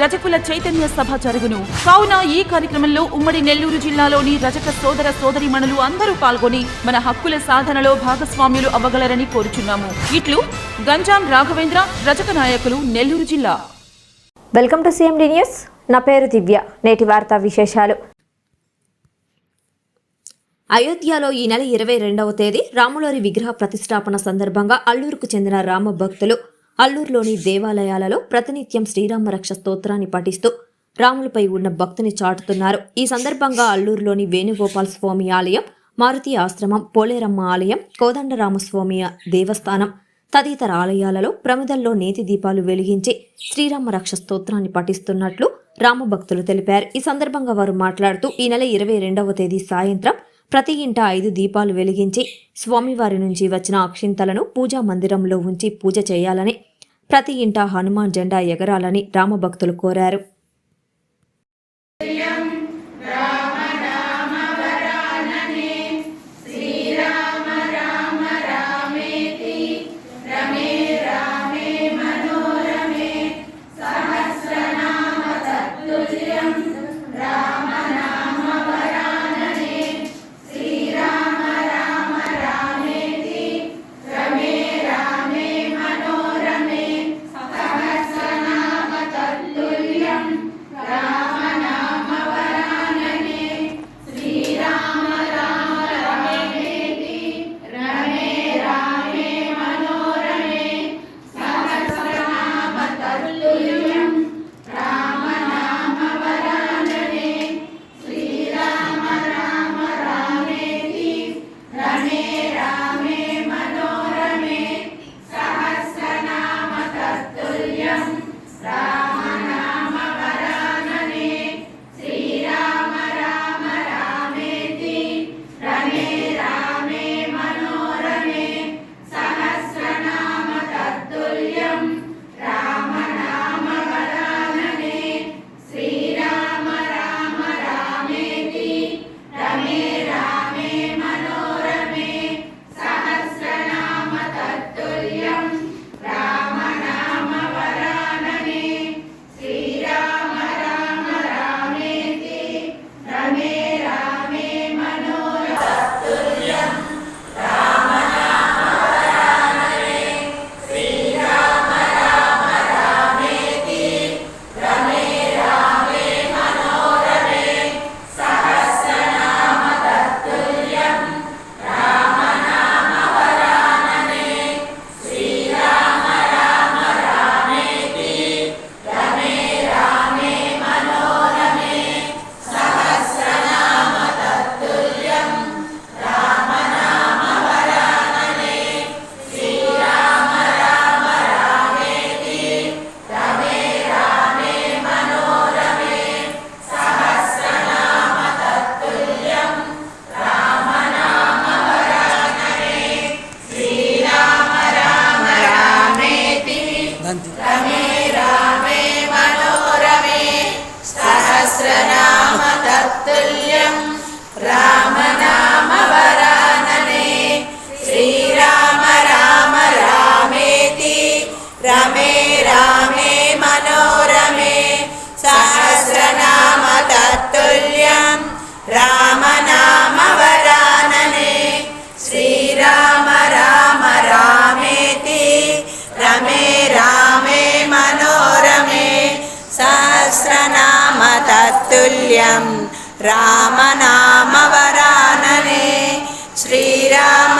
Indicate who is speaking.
Speaker 1: రజకుల చైతన్య సభ జరుగును. కావున ఈ కార్యక్రమంలో ఉమ్మడి నెల్లూరు జిల్లాలోని రజక సోదర సోదరిమణులు అందరూ పాల్గొని మన హక్కుల సాధనలో భాగస్వామ్యులు అవ్వగలరని కోరుచున్నాము. ఇట్లు గంజాం రాఘవేంద్ర రజక నాయకులు నెల్లూరు జిల్లా.
Speaker 2: Welcome to CMD news. నా పేరు దివ్య. నేటి వార్తా విశేషాలు.
Speaker 3: అయోధ్యలో ఈ నెల ఇరవై రెండవ తేదీ రాములోరి విగ్రహ ప్రతిష్టాపన సందర్భంగా అల్లూరుకు చెందిన రామ భక్తులు అల్లూరులోని దేవాలయాలలో ప్రతినిత్యం శ్రీరామ రక్ష స్తోత్రాన్ని పఠిస్తూ రాములపై ఉన్న భక్తిని చాటుతున్నారు. ఈ సందర్భంగా అల్లూరులోని వేణుగోపాల్ స్వామి ఆలయం మారుతి ఆశ్రమం పోలేరమ్మ ఆలయం కోదండరామస్వామి దేవస్థానం తదితర ఆలయాలలో ప్రమిదల్లో నేతి దీపాలు వెలిగించి శ్రీరామ రక్ష స్తోత్రాన్ని పఠిస్తున్నట్లు రామభక్తులు తెలిపారు. ఈ సందర్భంగా వారు మాట్లాడుతూ ఈ నెల ఇరవై రెండవ తేదీ సాయంత్రం ప్రతి ఇంట ఐదు దీపాలు వెలిగించి స్వామివారి నుంచి వచ్చిన అక్షింతలను పూజా మందిరంలో ఉంచి పూజ చేయాలని ప్రతి ఇంట హనుమాన్ జెండా ఎగరాలని రామభక్తులు కోరారు.
Speaker 4: रमे रामे मनोरमे सहस्रनाम तत्तुल्यं रामनामवरानने श्रीराम राम रामेति रमे रामे मनोरमे सहस्रनाम तत्तुल्यं రామనామవరాననే శ్రీరామ